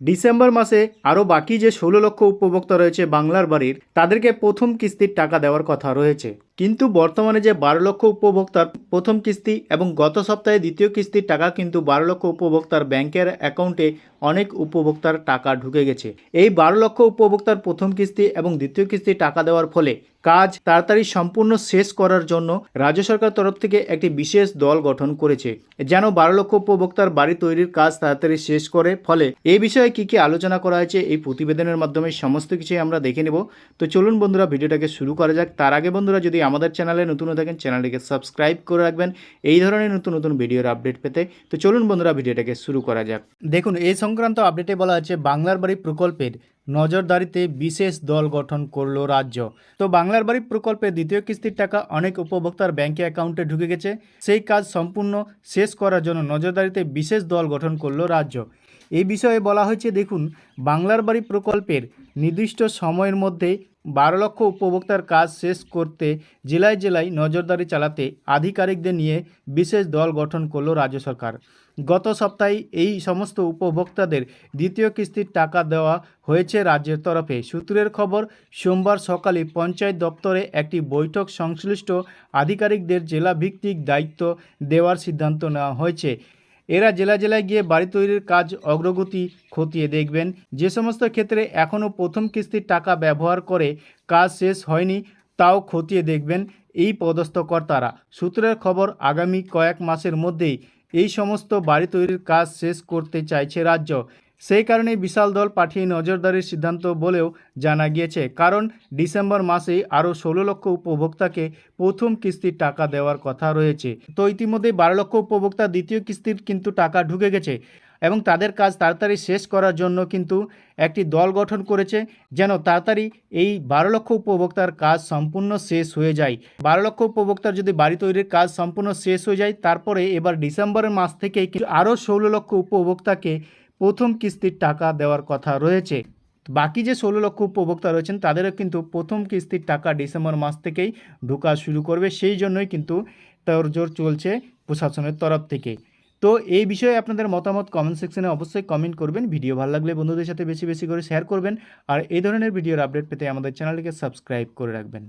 December মাসে আরও বাকি যে ষোলো লক্ষ উপভোক্তা রয়েছে বাংলার বাড়ির, তাদেরকে প্রথম কিস্তির টাকা দেওয়ার কথা রয়েছে। কিন্তু বর্তমানে যে বারো লক্ষ উপভোক্তার প্রথম কিস্তি এবং গত সপ্তাহে দ্বিতীয় কিস্তির টাকা কিন্তু বারো লক্ষ উপভোক্তার ব্যাংকের অ্যাকাউন্টে অনেক উপভোক্তার টাকা ঢুকে গেছে। এই বারো লক্ষ উপভোক্তার প্রথম কিস্তি এবং দ্বিতীয় কিস্তি টাকা দেওয়ার ফলে কাজ তাড়াতাড়ি সম্পূর্ণ শেষ করার জন্য রাজ্য সরকার তরফ থেকে একটি বিশেষ দল গঠন করেছে, যেন বারো লক্ষ উপভোক্তার বাড়ি তৈরির কাজ তাড়াতাড়ি শেষ করে। ফলে এই বিষয়ে কি কি আলোচনা করা হয়েছে এই প্রতিবেদনের মাধ্যমে সমস্ত কিছুই আমরা দেখে নেব। তো চলুন বন্ধুরা, ভিডিওটাকে শুরু করা যাক। তার আগে বন্ধুরা, যদি আমাদের চ্যানেলে, নতুন থাকেন, চ্যানেলটিকে সাবস্ক্রাইব করে রাখবেন। এই ধরনের নতুন নতুন ভিডিওর আপডেট পেতে তো চলুন বন্ধুরা, ভিডিওটাকে শুরু করা যাক। দেখুন এই সংক্রান্ত আপডেটে বলা হচ্ছে বাংলার বাড়ি প্রকল্পের নজরদারিতে বিশেষ দল গঠন করল রাজ্য। তো বাংলার বাড়ি প্রকল্পের দ্বিতীয় কিস্তির টাকা অনেক উপভোক্তার ব্যাংকে অ্যাকাউন্টে ঢুকে গেছে। সেই কাজ সম্পূর্ণ শেষ করার জন্য নজরদারিতে বিশেষ দল গঠন করল রাজ্য। এই বিষয়ে বলা হয়েছে, দেখুন, বাংলার বাড়ি প্রকল্পের নির্দিষ্ট সময়ের মধ্যে বারো লক্ষ উপভোক্তার কাজ শেষ করতে জেলায় জেলায় নজরদারি চালাতে আধিকারিকদের নিয়ে বিশেষ দল গঠন করল রাজ্য সরকার। গত সপ্তাহে এই সমস্ত উপভোক্তাদের দ্বিতীয় কিস্তির টাকা দেওয়া হয়েছে রাজ্যের তরফে। সূত্রের খবর, সোমবার সকালে পঞ্চায়েত দপ্তরে একটি বৈঠক সংশ্লিষ্ট আধিকারিকদের জেলাভিত্তিক দায়িত্ব দেওয়ার সিদ্ধান্ত নেওয়া হয়েছে। এরা জেলা জেলায় গিয়ে বাড়ি তৈরির কাজ অগ্রগতি খতিয়ে দেখবেন। যে সমস্ত ক্ষেত্রে এখনও প্রথম কিস্তির টাকা ব্যবহার করে কাজ শেষ হয়নি, তাও খতিয়ে দেখবেন এই পদস্থ কর্তারা। সূত্রের খবর, আগামী কয়েক মাসের মধ্যেই এই সমস্ত বাড়ি তৈরির কাজ শেষ করতে চাইছে রাজ্য। সেই কারণে বিশাল দল পাঠিয়ে নজরদারির সিদ্ধান্ত বলেও জানা গিয়েছে। কারণ ডিসেম্বর মাসে আরও ষোলো লক্ষ উপভোক্তাকে প্রথম কিস্তির টাকা দেওয়ার কথা রয়েছে। তো ইতিমধ্যে বারো লক্ষ উপভোক্তা দ্বিতীয় কিস্তির কিন্তু টাকা ঢুকে গেছে এবং তাদের কাজ তাড়াতাড়ি শেষ করার জন্য কিন্তু একটি দল গঠন করেছে যেন তাড়াতাড়ি এই বারো লক্ষ উপভোক্তার কাজ সম্পূর্ণ শেষ হয়ে যায়। বারো লক্ষ উপভোক্তার যদি বাড়ি তৈরির কাজ সম্পূর্ণ শেষ হয়ে যায়, তারপরে এবার ডিসেম্বরের মাস থেকে আরও ষোলো লক্ষ উপভোক্তাকে প্রথম কিস্তির টাকা দেওয়ার কথা রয়েছে। বাকি যে ষোলো লক্ষ উপভোক্তা রয়েছেন, তাদেরও কিন্তু প্রথম কিস্তির টাকা ডিসেম্বর মাস থেকেই ঢোকা শুরু করবে। সেই জন্যই কিন্তু তোড়জোড় চলছে প্রশাসনের তরফ থেকে। তো এই বিষয়ে আপনাদের মতামত কমেন্ট সেকশনে অবশ্যই কমেন্ট করবেন। ভিডিও ভালো লাগলে বন্ধুদের সাথে বেশি বেশি করে শেয়ার করবেন। আর এই ধরনের ভিডিওর আপডেট পেতে আমাদের চ্যানেলটিকে সাবস্ক্রাইব করে রাখবেন।